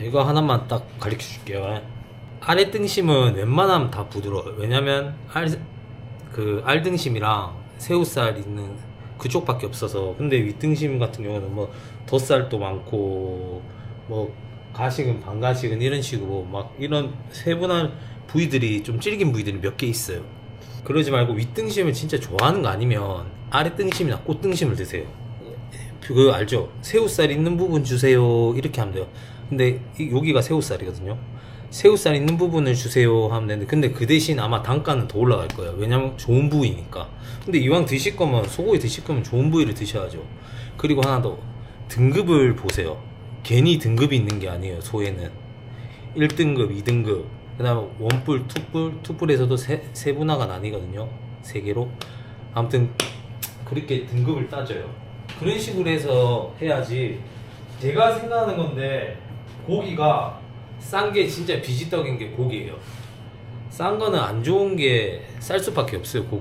이거 하나만 딱 가르쳐 줄게요. 아래 등심은 웬만하면 다 부드러워요. 왜냐면 알, 그 알등심이랑 새우살 있는 그쪽밖에 없어서. 근데 윗등심 같은 경우는 뭐 덧살도 많고 뭐 가식은 반가식은 이런 식으로 막 이런 세분한 부위들이 좀 질긴 부위들이 몇 개 있어요. 그러지 말고 윗등심을 진짜 좋아하는 거 아니면 아랫등심이나 꽃등심을 드세요. 그거 알죠? 새우살 있는 부분 주세요. 이렇게 하면 돼요. 근데 이- 여기가 새우살이거든요. 새우살 있는 부분을 주세요 하면 되는데 근데 그 대신 아마 단가는 더 올라갈 거예요. 왜냐면 좋은 부위니까. 근데 이왕 드실 거면 소고기 드실 거면 좋은 부위를 드셔야죠. 그리고 하나 더 등급을 보세요. 괜히 등급이 있는 게 아니에요. 소에는 1등급, 2등급, 그 다음에 원뿔, 투뿔, 투뿔에서도 세, 세분화가 나뉘거든요. 세 개로. 아무튼 그렇게 등급을 따져요. 그런 식으로 해서 해야지. 제가 생각하는 건데 고기가 싼 게 진짜 비지떡인 게 고기예요. 싼 거는 안 좋은 게 쌀 수밖에 없어요. 고기는.